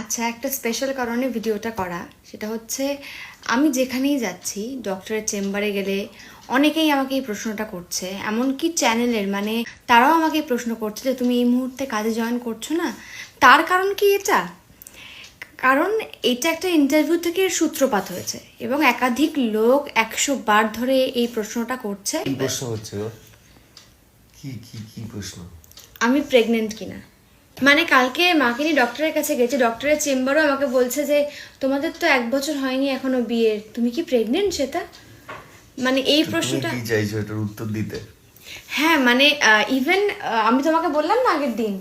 আচ্ছা একটা স্পেশাল কারণে ভিডিওটা করা। সেটা হচ্ছে আমি যেখানেই যাচ্ছি ডক্টরের চেম্বারে গেলে অনেকেই আমাকে এই প্রশ্নটা করছে। এমনকি চ্যানেলের মানে তারাও আমাকে প্রশ্ন করছে যে তুমি এই মুহূর্তে কাজে জয়েন করছ না? তার কারণ কি এটা? কারণ এটা একটা ইন্টারভিউ থেকে সূত্রপাত হয়েছে এবং একাধিক লোক একশো বার ধরে এই প্রশ্নটা করছে। প্রশ্ন হচ্ছে কি কি কি প্রশ্ন? আমি প্রেগনেন্ট কিনা? মানে কালকে মাকে নিয়ে ডক্টরের কাছে গেছে ডক্টরের চেম্বারও আমাকে বলছে যে তোমাদের তো এক বছর হয়নি এখনও বিয়ের তুমি কি প্রেগনেন্ট সেটা মানে এই প্রশ্নটা কি চাইছো এটার উত্তর দিতে? হ্যাঁ মানে ইভেন আমি তোমাকে বললাম না আগের দিন।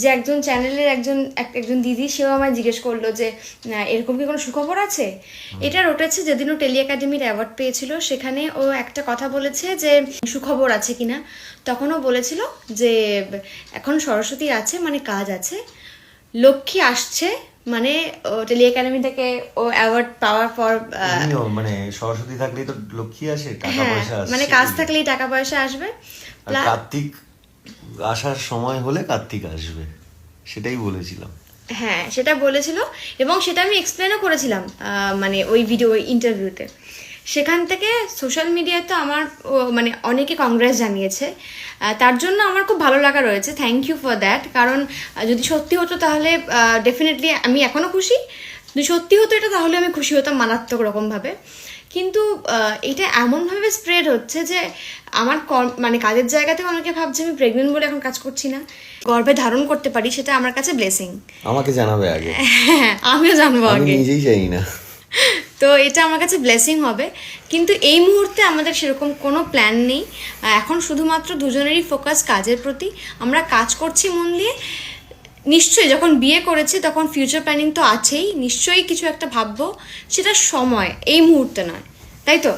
যে একজন চ্যানেলের একজন একজন দিদি সেও আমায় জিজ্ঞেস করল যে এরকম কি কোনো সুখবর আছে? এটা রটেছে যেদিন ও টেলি একাডেমির অ্যাওয়ার্ড পেয়েছিল সেখানে ও একটা কথা বলেছে যে সুখবর আছে কিনা? তখন ও বলেছিল যে এখন সরস্বতী আছে মানে কাজ আছে। লক্ষ্মী আসছে মানে ও টেলি একাডেমি থেকে ও অ্যাওয়ার্ড পাওয়ার পর মানে সরস্বতী থাকলেই তো লক্ষ্মী আসে টাকা হ্যাঁ পয়সা আসে মানে কাজ থাকলেই টাকা পয়সা আসবে। কার্তিক আসার সময় হলে কার্তিক আসবে। সেটাই বলেছিলাম। হ্যাঁ সেটা বলেছিল এবং সেটা আমি এক্সপ্লেনও করেছিলাম মানে ওই ভিডিও ওই ইন্টারভিউতে সেখান থেকে সোশ্যাল মিডিয়ায় তো আমার মানে অনেকে কংগ্রেস জানিয়েছে। তার জন্য আমার খুব ভালো লাগা রয়েছে। থ্যাংক ইউ ফর দ্যাট কারণ যদি সত্যি হতো তাহলে ডেফিনেটলি আমি এখনও খুশি। যদি সত্যি হতো এটা তাহলে আমি খুশি হতাম মারাত্মক রকমভাবে। কিন্তু এটা এমনভাবে স্প্রেড হচ্ছে যে আমার মানে কাজের জায়গাতেও অনেকে ভাবছে আমি প্রেগনেন্ট বলে এখন কাজ করছি না। গর্ভে ধারণ করতে পারি সেটা আমার কাছে ব্লেসিং আমাকে জানাবে আগে। হ্যাঁ আমিও জানব আগে। নিজেই জানি না। তো এটা আমার কাছে ব্লেসিং হবে। কিন্তু এই মুহূর্তে আমাদের সেরকম কোনো প্ল্যান নেই। এখন শুধুমাত্র দুজনেরই ফোকাস কাজের প্রতি। আমরা কাজ করছি মন দিয়ে। নিশ্চয়ই যখন বিয়ে করেছি তখন ফিউচার প্ল্যানিং তো আছেই নিশ্চয়ই কিছু একটা ভাববো সেটা সময় এই মুহূর্তে নয় তাই তো?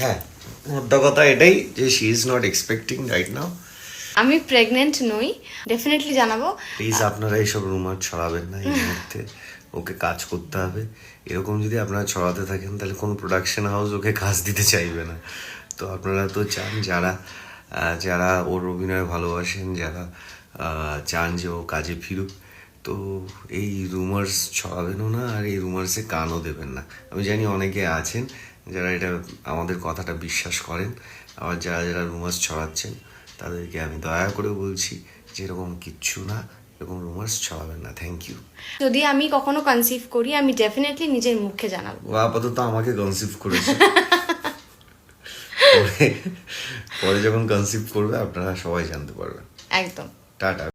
হ্যাঁ মোদ্দা কথা এটাই যে she is not expecting right now আমি প্রেগনেন্ট নই ডেফিনেটলি জানাব। প্লিজ আপনারা এইসব রুমার ছড়াবেন না এই মুহূর্তে ওকে কাজ করতে হবে। এরকম যদি আপনারা ছড়াতে থাকেন তাহলে কোনো প্রোডাকশন হাউস ওকে কাজ দিতে চাইবে না। তো আপনারা তো চান যারা যারা ওর অভিনয় ভালোবাসেন যারা চান যে ও কাজে ফিরুক তো এই রুমার্স ছড়াবেনও না আর এই রুমার্সে কানও দেবেন না। আমি জানি অনেকে আছেন যারা এটা আমাদের কথাটা বিশ্বাস করেন আবার যারা যারা রুমার্স ছড়াচ্ছেন তাদেরকে আমি দয়া করে বলছি যে এরকম কিচ্ছু না এরকম রুমার্স ছড়াবেন না। থ্যাংক ইউ যদি আমি কখনো কনসিভ করি আমি ডেফিনেটলি নিজের মুখে জানাব। আপাতত আমাকে কনসিভ করেছে। পরে যখন কনসিভ করবে আপনারা সবাই জানতে পারবেন। একদম। টাটা।